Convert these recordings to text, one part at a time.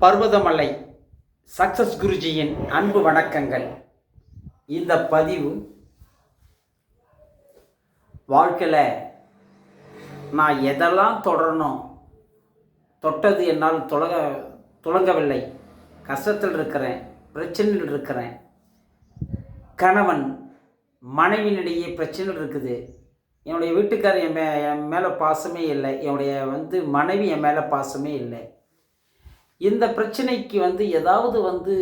Parvathamalai success குருஜியின் அன்பு வணக்கங்கள். இந்த பதிவு வாழ்க்கையில் நான் எதெல்லாம் தொடரணும் தொட்டது என்னால் தொடங்க துலங்கவில்லை. கஷ்டத்தில் இருக்கிறேன் பிரச்சனையில் இருக்கிறேன். கணவன் மனைவியினிடையே பிரச்சனைகள் இருக்குது. என்னுடைய வீட்டுக்காரர் என் மே என் மேலே பாசமே இல்லை. என்னுடைய வந்து மனைவி என் மேலே பாசமே இல்லை. இந்த பிரச்சனைக்கு வந்து ஏதாவது வந்து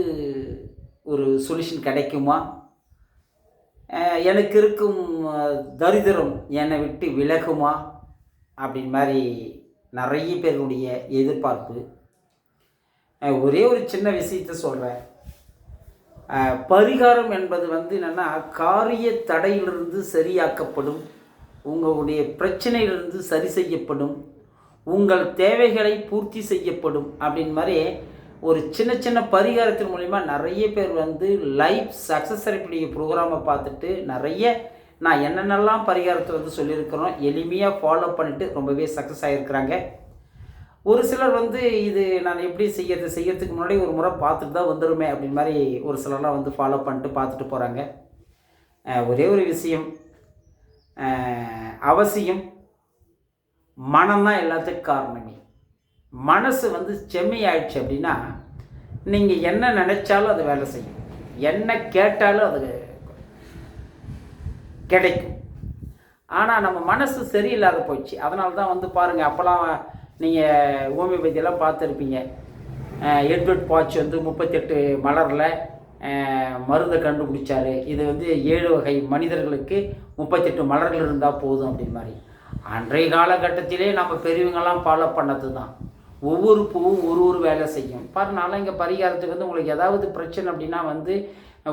ஒரு சொல்யூஷன் கிடைக்குமா? எனக்கு இருக்கும் அஹ், தரித்திரம் என்னை விட்டு விலகுமா? அப்படின்னு மாதிரி நிறைய பேருடைய எதிர்பார்ப்பு. ஒரே ஒரு சின்ன விஷயத்த சொல்கிறேன் பரிகாரம் என்பது வந்து என்னென்னா காரிய தடையிலிருந்து சரியாக்கப்படும் உங்களுடைய பிரச்சனையிலிருந்து சரி செய்யப்படும் உங்கள் தேவைகளை பூர்த்தி செய்யப்படும் அப்படின்னு மாதிரி ஒரு சின்ன சின்ன பரிகாரத்தின் மூலிமா நிறைய பேர் வந்து லைஃப் சக்ஸஸ் அடிப்படைய ப்ரோக்ராமை பார்த்துட்டு நிறைய நான் என்னென்னலாம் பரிகாரத்தை வந்து சொல்லியிருக்கிறோம் எளிமையாக ஃபாலோ பண்ணிட்டு ரொம்பவே சக்ஸஸ் ஆகிருக்கிறாங்க ஒரு சிலர் வந்து இது நான் எப்படி செய்யறது செய்யறதுக்கு முன்னாடி ஒரு முறை பார்த்துட்டு தான் வந்துடுமே அப்படின்னு மாதிரி ஒரு சிலர்லாம் வந்து ஃபாலோ பண்ணிட்டு பார்த்துட்டு போகிறாங்க ஒரே ஒரு விஷயம் அவசியம் மனம்தான் எல்லாத்துக்கும் காரணமே மனசு வந்து செம்மையாயிடுச்சு அப்படின்னா நீங்கள் என்ன நினச்சாலும் அது வேலை செய்யும். என்ன கேட்டாலும் அது கிடைக்கும். ஆனால் நம்ம மனசு சரியில்லாத போச்சு. அதனால தான் வந்து பாருங்கள் அப்போல்லாம் நீங்கள் ஹோமியோபதியெல்லாம் பார்த்துருப்பீங்க. எட்வர்ட் பாட்ச் வந்து முப்பத்தெட்டு மலரில் மருந்தை கண்டுபிடிச்சாரு. இது வந்து ஏழு வகை மனிதர்களுக்கு முப்பத்தெட்டு மலர்கள் இருந்தால் போதும் அப்படின்னு மாதிரி அன்றைய காலகட்டத்திலே நம்ம பெரியவங்கெல்லாம் ஃபாலோ பண்ணது தான் ஒவ்வொரு பூவும் ஒரு ஒரு வேலை செய்யும். பாரு நான்லாம் இங்கே பரிகாரத்துக்கு வந்து உங்களுக்கு ஏதாவது பிரச்சனை அப்படின்னா வந்து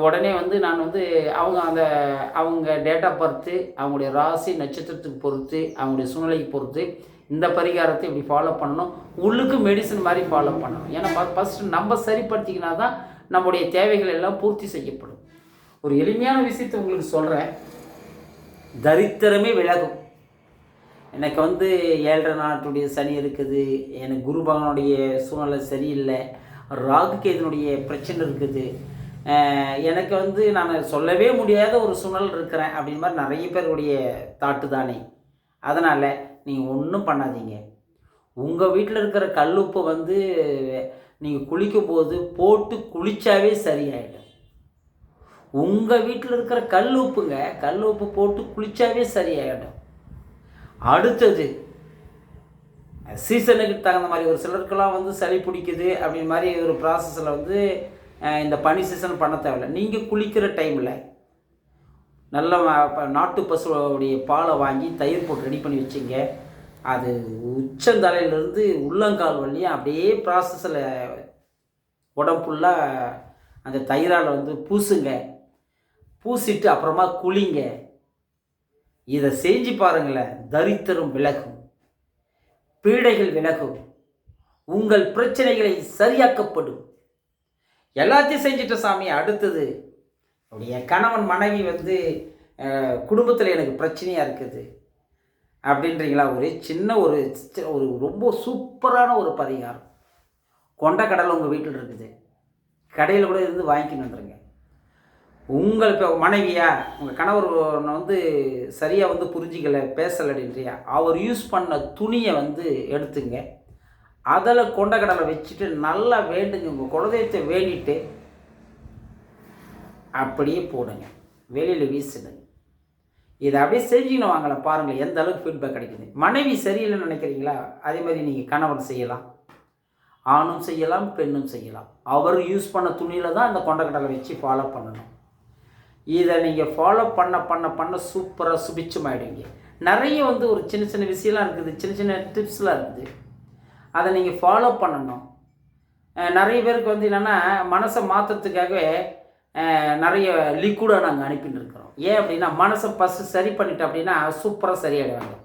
உடனே வந்து நான் வந்து அவங்க அந்த அவங்க டேட் ஆஃப் பர்த்து அவங்களுடைய ராசி நட்சத்திரத்துக்கு பொறுத்து அவங்களுடைய சூழ்நிலைக்கு பொறுத்து இந்த பரிகாரத்தை இப்படி ஃபாலோ பண்ணணும். உள்ளுக்கு மெடிசன் மாதிரி ஃபாலோ பண்ணணும். ஏன்னா ஃபஸ்ட்டு நம்ம சரிப்படுத்திக்கினா தான் நம்முடைய தேவைகள் எல்லாம் பூர்த்தி செய்யப்படும். ஒரு எளிமையான விஷயத்தை உங்களுக்கு சொல்கிறேன் தரித்திரமே விலகும். எனக்கு வந்து ஏழரை நாட்டுடைய சனி இருக்குது. எனக்கு குரு பகவானுடைய சூழ்நிலை சரியில்லை. ராகு கேதனுடைய பிரச்சனை இருக்குது. எனக்கு வந்து நான் சொல்லவே முடியாத ஒரு சூழல் இருக்கிறேன் அப்படின்னு மாதிரி நிறைய பேருடைய தாட்டு தானே. அதனால் நீங்கள் ஒன்றும் பண்ணாதீங்க. உங்கள் வீட்டில் இருக்கிற கல்லுப்பை வந்து நீங்கள் குளிக்கும்போது போட்டு குளித்தாவே சரியாயிடும். உங்கள் வீட்டில் இருக்கிற கல் உப்புங்க கல் உப்பு போட்டு குளித்தாவே சரியாயிடும். அடுத்தது சீசனுக்கு தகுந்த மாதிரி ஒரு சிலருக்கெல்லாம் வந்து சளி பிடிக்குது அப்படின்னு மாதிரி ஒரு ப்ராசஸில் வந்து இந்த பனி சீசன் பண்ண தேவையில்ல. நீங்கள் குளிக்கிற டைமில் நல்ல நாட்டு பசுடைய பாலை வாங்கி தயிர் போட்டு ரெடி பண்ணி வச்சுங்க. அது உச்சந்தலையிலேருந்து உள்ளங்கால் வழியும் அப்படியே ப்ராசஸில் உடம்பு ஃபுல்லாக அந்த தயிரால் வந்து பூசுங்க. பூசிட்டு அப்புறமா குளிங்க. இதை செஞ்சு பாருங்களேன் தரித்திரம் விலகும். பீடைகள் விலகும். உங்கள் பிரச்சனைகளை சரியாக்கப்படும். எல்லாத்தையும் செஞ்சுட்ட சாமி அடுத்தது என் கணவன் மனைவி வந்து குடும்பத்தில் எனக்கு பிரச்சனையாக இருக்குது அப்படின்றீங்களா? ஒரு சின்ன ஒரு ஒரு ரொம்ப சூப்பரான ஒரு பரிகாரம். கொண்ட கடலை உங்கள் வீட்டில் இருக்குது. கடையில் கூட இருந்து வாங்கிக்கணுன்றங்க உங்கள் இப்போ மனைவியா? உங்கள் கணவர் வந்து சரியாக வந்து புரிஞ்சிக்கலை பேசலை அப்படின்றியா அவர் யூஸ் பண்ண துணியை வந்து எடுத்துங்க. அதில் கொண்டக்கடலை வச்சுட்டு நல்லா வேண்டுங்க. உங்கள் குலதெய்வத்தை வேண்டிட்டு அப்படியே போடுங்க. வெளியில் வீசுடுங்க இதை அப்படியே செஞ்சுக்கணும் வாங்கலாம் பாருங்கள் எந்த அளவுக்கு ஃபீட்பேக் கிடைக்குது. மனைவி சரியில்லைன்னு நினைக்கிறீங்களா? அதே மாதிரி நீங்கள் கணவன் செய்யலாம். ஆணும் செய்யலாம் பெண்ணும் செய்யலாம். அவர் யூஸ் பண்ண துணியில் தான் அந்த கொண்டக்கடலை வச்சு ஃபாலோ பண்ணணும். இதை நீங்கள் ஃபாலோ பண்ண பண்ண பண்ண சூப்பராக சுபிச்சமாயிடுவீங்க. நிறைய வந்து ஒரு சின்ன சின்ன விஷயம்லாம் இருக்குது. சின்ன சின்ன டிப்ஸ்லாம் இருக்குது. அதை நீங்கள் ஃபாலோ பண்ணணும். நிறைய பேருக்கு வந்து என்னென்னா மனசை மாற்றுறதுக்காகவே நிறைய லிக்விடாக நாங்கள் அனுப்பிட்டு இருக்கிறோம். ஏன் அப்படின்னா மனசை ஃபஸ்ட்டு சரி பண்ணிட்டோம் அப்படின்னா சூப்பராக சரியாயிடுவாங்க.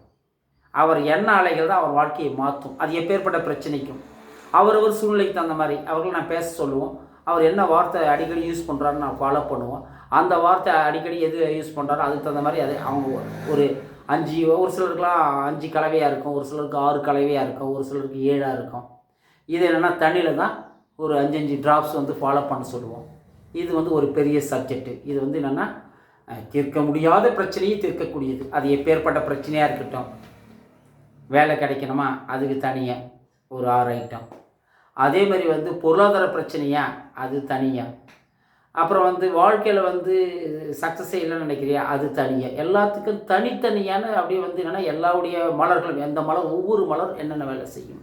அவர் எண்ண அலைகள் தான் அவர் வாழ்க்கையை மாற்றும். அது எப்பேற்பட்ட பிரச்சனைக்கும். அவரவர் சூழ்நிலைக்கு தகுந்த மாதிரி அவர்களை நான் பேச சொல்லுவோம். அவர் என்ன வார்த்தை அடிக்கடி யூஸ் பண்ணுறாருன்னு நான் ஃபாலோ பண்ணுவோம். அந்த வார்த்தை அடிக்கடி எது யூஸ் பண்ணுறாரோ அதுக்கு தகுந்த மாதிரி அது அவங்க ஒரு அஞ்சு ஒரு சிலருக்குலாம் அஞ்சு கலவையாக இருக்கும் ஒரு சிலருக்கு ஆறு கலவையாக இருக்கும் ஒரு சிலருக்கு ஏழாக இருக்கும். இது என்னென்னா தண்ணியில் தான் ஒரு அஞ்சு அஞ்சு ட்ராப்ஸ் வந்து ஃபாலோ பண்ண சொல்லுவோம். இது வந்து ஒரு பெரிய சப்ஜெக்ட்டு இது வந்து என்னென்னா தீர்க்க முடியாத பிரச்சனையும் தீர்க்கக்கூடியது. அது எப்பேற்பட்ட பிரச்சனையாக இருக்கட்டும். வேலை கிடைக்கணுமா? அதுக்கு தனியாக ஒரு ஆறு ஐட்டம் அதே மாதிரி வந்து பொருளாதார பிரச்சனையா? அது தனியாக அப்புறம் வந்து வாழ்க்கையில் வந்து சக்ஸஸ் இல்லைன்னு நினைக்கிறியா? அது தனியாக எல்லாத்துக்கும் தனித்தனியான அப்படியே வந்து என்னென்னா எல்லாருடைய மலர்களும் எந்த மலர் ஒவ்வொரு மலர் என்னென்ன வேலை செய்யும்?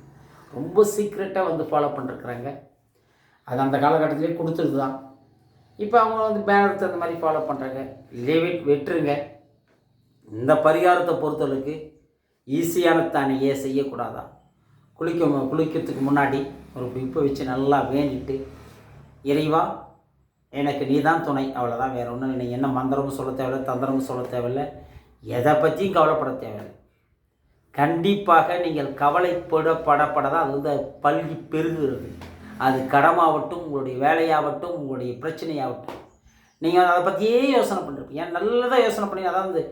ரொம்ப சீக்ரெட்டாக வந்து ஃபாலோ பண்ணிருக்கிறாங்க. அது அந்த காலகட்டத்திலே கொடுத்துருது தான். இப்போ அவங்க வந்து பேனர் தகுந்த மாதிரி ஃபாலோ பண்ணுறாங்க லிமிட் வெட்டுருங்க இந்த பரிகாரத்தை பொறுத்தளவுக்கு ஈஸியான தானியே செய்யக்கூடாதான். குளிக்க குளிக்கிறதுக்கு முன்னாடி ஒரு விப்பை வச்சு நல்லா வேண்டிட்டு இறைவா எனக்கு நீ தான் துணை. அவ்வளோதான் வேறு ஒன்றும் இல்லை. என்ன மந்திரமும் சொல்ல தேவையில்லை தந்திரமும் சொல்ல தேவையில்லை. எதை பற்றியும் கவலைப்பட தேவையில்லை. கண்டிப்பாக நீங்கள் கவலைப்படப்படப்பட தான் அது வந்து பல்கி பெருகுகிறது. அது கடமாகட்டும் உங்களுடைய வேலையாகட்டும் உங்களுடைய பிரச்சனையாகட்டும். நீங்கள் அதை பற்றியே யோசனை பண்ணிருப்பீங்க. ஏன் நல்லதாக யோசனை பண்ணி அதாவது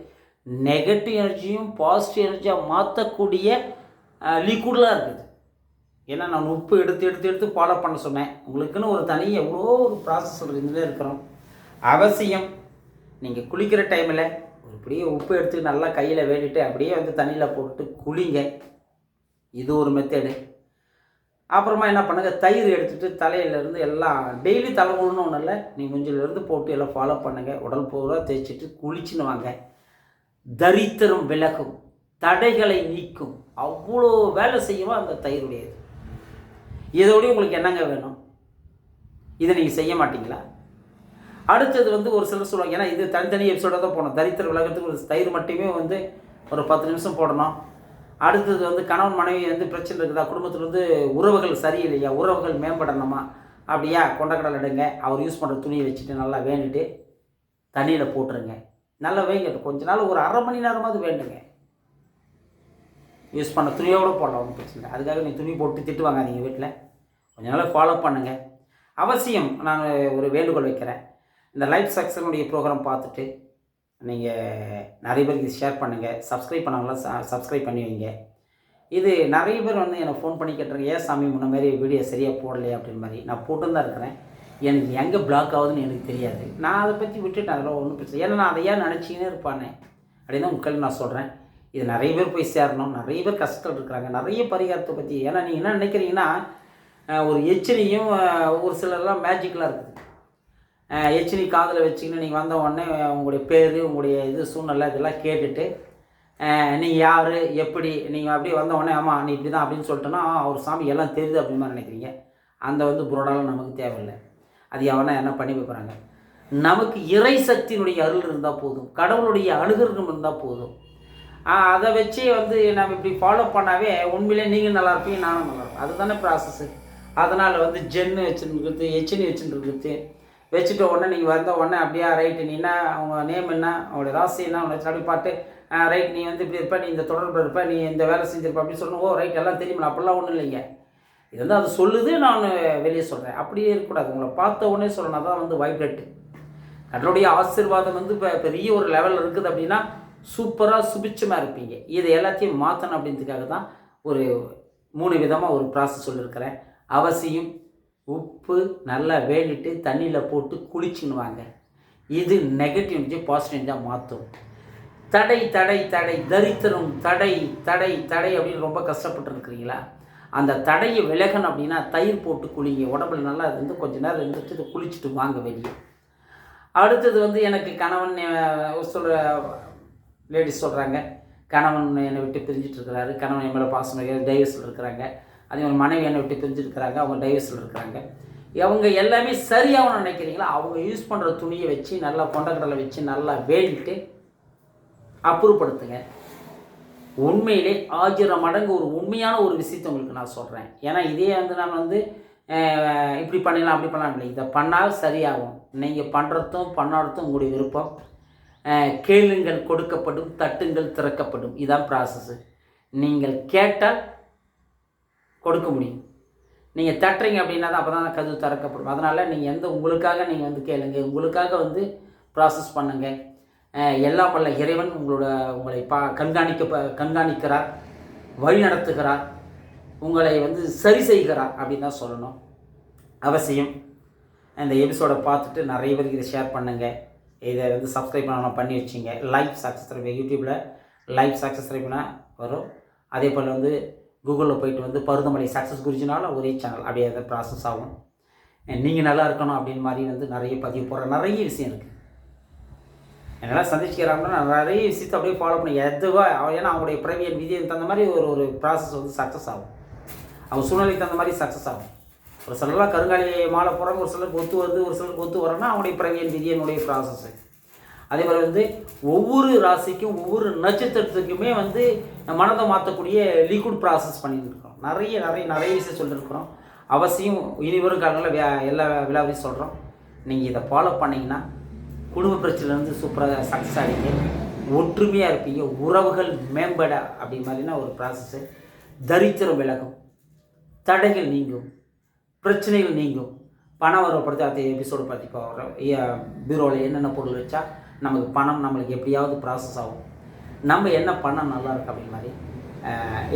நெகட்டிவ் எனர்ஜியும் பாசிட்டிவ் எனர்ஜியாக மாற்றக்கூடிய லிக்விடெலாம் இருக்குது. ஏன்னா நான் உப்பு எடுத்து எடுத்து எடுத்து ஃபாலோ பண்ண சொன்னேன். உங்களுக்குன்னு ஒரு தனி எவ்வளோ ஒரு ப்ராசஸ் இருந்துகிட்டே இருக்கிறோம். அவசியம். நீங்கள் குளிக்கிற டைமில் இப்படியே உப்பு எடுத்து நல்லா கையில் வேடிட்டு அப்படியே வந்து தண்ணியில் போட்டு குளிங்க. இது ஒரு மெத்தேடு அப்புறமா என்ன பண்ணுங்கள் தயிர் எடுத்துகிட்டு தலையிலேருந்து எல்லாம் டெய்லி தலைமுழுன்னு ஒன்றும் இல்லை. நீங்கள் கொஞ்சிலேருந்து போட்டு எல்லாம் ஃபாலோ பண்ணுங்கள் உடல் பூரா தேய்ச்சிட்டு குளிச்சுன்னு வாங்க. தரித்திரம் விலகும். தடைகளை நீக்கும். அவ்வளோ வேலை செய்யுமா அந்த தயிருடையது. இதோடய உங்களுக்கு என்னங்க வேணும்? இதை நீங்கள் செய்ய மாட்டீங்களா? அடுத்தது வந்து ஒரு சிலர் சொல்லுவாங்க ஏன்னா இது தனித்தனி எபிசோடாக தான் போனோம் தரித்திர உலகத்துக்கு ஒரு தயிர் மட்டுமே வந்து ஒரு பத்து நிமிஷம் போடணும். அடுத்தது வந்து கணவன் மனைவி வந்து பிரச்சனை இருக்குதா? குடும்பத்தில் வந்து உறவுகள் சரியில்லையா? உறவுகள் மேம்படணுமா? அப்படியா? கொண்டக்கடலை எடுங்க. அவர் யூஸ் பண்ணுற துணியை வச்சுட்டு நல்லா வேண்டிட்டு தண்ணியில் போட்டுருங்க. நல்லா வேங்கட்டும் கொஞ்ச நாள் ஒரு அரை மணி நேரமாவது வேண்டுங்க. யூஸ் பண்ண துணியோடு போடலாம் ஒன்றும் பிரச்சனை இல்லை அதுக்காக நீ துணி போட்டு திட்டு வாங்காதீங்க வீட்டில் கொஞ்ச நாள் ஃபாலோ பண்ணுங்கள் அவசியம் நான் ஒரு வேண்டுகோள் வைக்கிறேன். இந்த லைஃப் சக்ஸனுடைய ப்ரோக்ராம் பார்த்துட்டு நீங்கள் நிறைய பேருக்கு ஷேர் பண்ணுங்கள் சப்ஸ்கிரைப் பண்ணவங்களாம் சப்ஸ்கிரைப் பண்ணி வைங்க. இது நிறைய பேர் வந்து என்னை ஃபோன் பண்ணி கேட்டுருங்க ஏன் சாமி முன்ன மாதிரி வீடியோ சரியாக போடலையே? அப்படின்னு மாதிரி. நான் போட்டு தான் இருக்கிறேன். எனக்கு எங்கே பிளாக் ஆகுதுன்னு எனக்கு தெரியாது. நான் அதை பற்றி விட்டுட்டேன் அதெல்லாம் ஒன்றும் பிரச்சனை ஏன்னா நான் அதை ஏன் நினச்சிக்கினே இருப்பானே? அப்படின்னு உங்களுக்கு நான் சொல்கிறேன் இது நிறைய பேர் போய் சேரணும் நிறைய பேர் கஷ்டத்தில் இருக்கிறாங்க நிறைய பரிகாரத்தை பற்றி ஏன்னா நீங்கள் என்ன நினைக்கிறீங்கன்னா ஒரு எச்சரியும் ஒரு சிலர்லாம் மேஜிக்கலாக இருக்குது. எச்சினி காதில் வச்சுக்கின்னு நீங்கள் வந்த உடனே உங்களுடைய பேர் உங்களுடைய இது சூழ்நிலை இதெல்லாம் கேட்டுட்டு நீங்கள் யார் எப்படி நீங்கள் அப்படியே வந்த உடனே ஆமாம் நீ இப்படி தான் அப்படின்னு சொல்லிட்டோன்னா அவர் சாமி எல்லாம் தெரியுது அப்படின்னு மாதிரி நினைக்கிறீங்க. அந்த வந்து புரோடாலும் நமக்கு தேவையில்லை. அது எவனா என்ன பண்ணி வைக்கிறாங்க நமக்கு இறை சக்தியினுடைய அருள் இருந்தால் போதும். கடவுளுடைய அனுகிரகம் இருந்தால் போதும். அதை வச்சு வந்து நம்ம இப்படி ஃபாலோ பண்ணாவே உண்மையிலே நீங்கள் நல்லா இருப்பீங்க நானும் நல்லா இருப்பேன். அதுதானே ப்ராசஸ்ஸு அதனால் வந்து ஜென்னு வச்சுருக்கிறது எச்சினி வச்சுருக்கிறது. வச்சுட்ட உடனே நீங்கள் வந்த உடனே அப்படியே ரைட்டு நீ என்ன அவங்க நேம் என்ன அவங்களோட ராசி என்ன அவங்கள அப்படி பார்த்து ரைட் நீ வந்து இப்படி இருப்ப நீ இந்த தொடர்பில் இருப்ப நீ இந்த வேலை செஞ்சிருப்ப அப்படின்னு சொல்லணும் ஓ ரைட் எல்லாம் தெரியுமா அப்படிலாம் ஒன்றும் இல்லைங்க. இது வந்து அது சொல்லுது நான் வெளியே சொல்கிறேன் அப்படியே இருக்கக்கூடாது. உங்களை பார்த்த உடனே சொல்லணும். அதான் வந்து வைப்ரேட்டு கடலுடைய ஆசீர்வாதம் வந்து இப்போ பெரிய ஒரு லெவலில் இருக்குது அப்படின்னா சூப்பராக சுபிச்சமாக இருப்பீங்க. இதை எல்லாத்தையும் மாற்றணும் அப்படின்றதுக்காக தான் ஒரு மூணு விதமாக ஒரு ப்ராசஸ் சொல்லியிருக்கிறேன் அவசியம் உப்பு நல்லா வேலிட்டு தண்ணியில் போட்டு குளிச்சுன்னு வாங்க இது நெகட்டிவ் எனர்ஜி பாசிட்டிவ் தான் மாற்றும் தடை தடை தடை தரித்திரம் தடை தடை தடை அப்படின்னு ரொம்ப கஷ்டப்பட்டு இருக்கிறீங்களா? அந்த தடையை விலகணும் அப்படின்னா தயிர் போட்டு குளிங்க. உடம்புல நல்லா இருந்து கொஞ்ச நேரம் இருந்துட்டு குளிச்சுட்டு வாங்க வெளியே. அடுத்தது வந்து எனக்கு கணவன் சொல்கிற லேடிஸ் சொல்கிறாங்க கணவன் என்னை விட்டு பிரிஞ்சிட்டு இருக்கிறாரு கணவன் என் மேலே பாசம் டைவர்ஸில் இருக்கிறாங்க. அதே மாதிரி மனைவி என்னை விட்டு பிரிஞ்சுருக்கிறாங்க அவங்க டைவர்ஸில் இருக்கிறாங்க. அவங்க எல்லாமே சரியாகணும்னு நினைக்கிறீங்களா? அவங்க யூஸ் பண்ணுற துணியை வச்சு நல்லா கொண்டக்கடலை வச்சு நல்லா வேடிட்டு அப்புறப்படுத்துங்க. உண்மையிலே ஆயிரம் மடங்கு ஒரு உண்மையான ஒரு விஷயத்தை உங்களுக்கு நான் சொல்கிறேன் ஏன்னா இதே வந்து நான் வந்து இப்படி பண்ணிடலாம் அப்படி பண்ணலாம். இல்லை இதை பண்ணால் சரியாகும். நீங்கள் பண்ணுறதும் பண்ணாததும் உங்களுடைய விருப்பம். கேளுங்கள் கொடுக்கப்படும் தட்டுங்கள் திறக்கப்படும். இதுதான் ப்ராசஸ்ஸு நீங்கள் கேட்டால் கொடுக்க முடியும். நீங்கள் தட்டுறீங்க அப்படின்னா தான் அப்போ தான் கதவு திறக்கப்படும். அதனால் நீங்கள் எந்த உங்களுக்காக நீங்கள் வந்து கேளுங்க. உங்களுக்காக வந்து ப்ராசஸ் பண்ணுங்கள் எல்லா பல்ல இறைவன் உங்களோட உங்களை பா கண்காணிக்க கண்காணிக்கிறார் வழி நடத்துகிறார் உங்களை வந்து சரி செய்கிறார் அப்படின்னு தான் சொல்லணும். அவசியம். இந்த எபிசோடை பார்த்துட்டு நிறைய பேருக்கு இதை ஷேர் பண்ணுங்கள் இதை வந்து சப்ஸ்கிரைப் பண்ணலாம் பண்ணி வச்சிங்க. லைவ் சப்ஸ்கிரைப் யூடியூப்பில் லைவ் சப்ஸ்கிரைப்னா வரும். அதே போல் வந்து கூகுளில் போயிட்டு வந்து பருந்தமலை சக்ஸஸ் குறிச்சினாலும் ஒரே சேனல் அப்படியே அதை ப்ராசஸ் ஆகும். நீங்கள் நல்லா இருக்கணும் அப்படின்னு மாதிரி வந்து நிறைய பதிவு போடுற நிறைய விஷயம் இருக்குது என்னெல்லாம் சந்திச்சுக்கிறாங்கன்னா நான் நிறைய விஷயத்தை அப்படியே ஃபாலோ பண்ணி எதுவோ ஏன்னா அவங்களுடைய பிறவியல் விதிக்கு தகுந்த மாதிரி ஒரு ஒரு ப்ராசஸ் வந்து சக்ஸஸ் ஆகும். அவங்க சூழ்நிலைக்கு தகுந்த மாதிரி சக்ஸஸ் ஆகும். ஒரு சிலர்லாம் கருங்காலி மாலை போகிறாங்க ஒரு சிலருக்கு ஒத்து வருது ஒரு சிலருக்கு ஒத்து வரேன்னா அவங்களுடைய பிறவியல் விதியனுடைய ப்ராசஸ்ஸு அதே மாதிரி வந்து ஒவ்வொரு ராசிக்கும் ஒவ்வொரு நட்சத்திரத்துக்குமே வந்து மனதை மாற்றக்கூடிய லிக்விட் ப்ராசஸ் பண்ணியிருக்கிறோம். நிறைய நிறைய நிறைய விஷயம் சொல்லியிருக்கிறோம். அவசியம் இனி வரும் காலங்களில் வே எல்லா விழாவையும் சொல்கிறோம் நீங்கள் இதை ஃபாலோ பண்ணிங்கன்னா குடும்ப பிரச்சனைலேருந்து சூப்பராக சக்ஸஸ் ஆகிங்க ஒற்றுமையாக இருப்பீங்க. உறவுகள் மேம்பட அப்படி மாதிரினா ஒரு ப்ராசஸ்ஸு தரித்திரம் விலகும். தடைகள் நீங்கும். பிரச்சனைகள் நீங்கும். பணம் வரப்படுத்தி அடுத்த எபிசோடு பற்றி போகிறோம் பீரோவில் என்னென்ன பொருள் வச்சா நமக்கு பணம் நம்மளுக்கு எப்படியாவது ப்ராசஸ் ஆகும். நம்ம என்ன பண்ணால் நல்லா இருக்கு அப்படி மாதிரி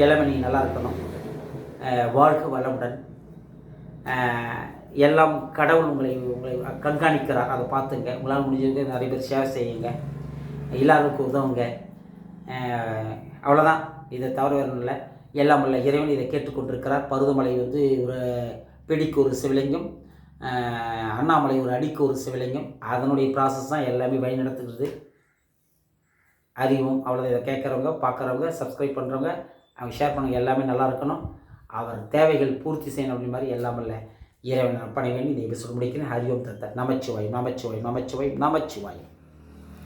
இளமணி நல்லா இருக்கணும். வாழ்க்கை வளமுடன் எல்லாம் கடவுள் உங்களை உங்களை கண்காணிக்கிறார். அதை பார்த்துங்க. உங்களால் முடிஞ்சது நிறைய பேர் ஷேர் செய்யுங்க. எல்லாருக்கும் உதவுங்க. அவ்வளோதான் இதை தவிர வேறு இல்லை எல்லாம் உள்ள இறைவன் இதை கேட்டுக்கொண்டிருக்கிறார். பருவமழை வந்து ஒரு பிடிக்கு ஒரு சிவலிங்கம் அண்ணாமலை ஒரு அடிக்கு ஒரு சிவலிங்கம். அதனுடைய ப்ராசஸ் தான் எல்லாமே வழி நடத்துகிறது அறிவும் அவ்வளோ இதை கேட்குறவங்க பார்க்குறவங்க சப்ஸ்கிரைப் பண்ணுறவங்க அவங்க ஷேர் பண்ணுங்க எல்லாமே நல்லா இருக்கணும். அவர் தேவைகள் பூர்த்தி செய்யணும் அப்படி மாதிரி எல்லாம் இல்லை. இறைவன் அப்பனை வேண்டி இந்த எபிசோடு முடிக்கிறேன். ஹரியோம் தத்த. நமச்சிவாய் நமச்சிவாய் நமச்சிவாய் நமச்சிவாய்